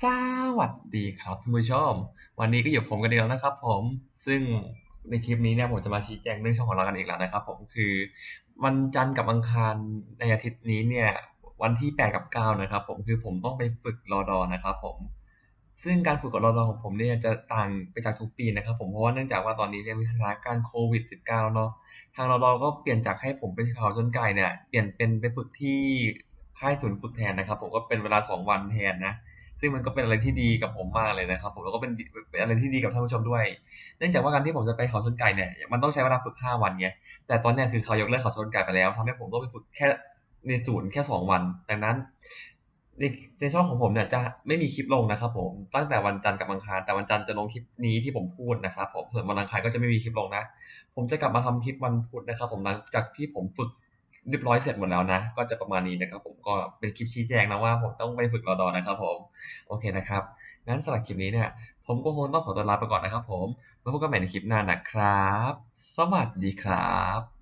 สวัสดีครับท่านผู้ชม วันนี้ก็อยู่ผมกันอีกแล้วนะครับผม ซึ่งในคลิปนี้เนี่ยผมจะมาชี้แจงเรื่องช่องของเรากันอีกแล้วนะครับผมคือวันจันทร์กับอังคารในอาทิตย์นี้เนี่ย วันที่ 8 กับ 9 นะครับผมคือผมต้องไปฝึกรอดอนะครับผม ซึ่งการฝึกรอดอของผมเนี่ยจะต่างไปจากทุกปีนะครับผมเพราะว่าเนื่องจากว่าตอนนี้เนี่ยมีสถานการณ์โควิด -19 เนาะทางรอดอก็เปลี่ยนจากให้ผมไปเขาชนไก่เนี่ยเปลี่ยนเป็นไปฝึกที่ค่ายศูนย์ฝึกแทนนะครับผมก็เป็นเวลา 2 วันแทนนะ ซึ่งมันก็เป็นอะไรที่ดีกับผมมากเลยนะครับผมแล้วก็เป็นเป็นอะไรที่ดีกับท่านผู้ชมด้วย เนื่องจากว่าการที่ผมจะไปเขาชนไก่เนี่ยมันต้องใช้เวลาฝึก 5 วันไงแต่ตอนเนี้ยคือเขายกเลิกเขาชนไก่ไปแล้วทำให้ผมต้องไปฝึกแค่ในศูนย์แค่ 2 วันดังนั้นในในช่องของผมเนี่ยจะไม่มีคลิปลงนะครับผมตั้งแต่วันจันทร์กับอังคารแต่วันจันทร์จะลงคลิปนี้ที่ผมพูดนะครับผมส่วนวันอังคารก็จะไม่มีคลิปลงนะ ผมจะกลับมาทำคลิปวันพุธนะครับ ผมหลังจากที่ผมฝึก เรียบร้อยเสร็จหมดแล้วนะ ก็จะประมาณนี้นะครับผมก็เป็นคลิปชี้แจงนะว่าผมต้องไปฝึกรอดอนะครับผมโอเคนะครับงั้นสำหรับคลิปนี้เนี่ย ผมก็คงต้องขอตัวลาไปก่อนนะครับผมไว้พบกันใหม่ในคลิปหน้านะครับ สวัสดีครับ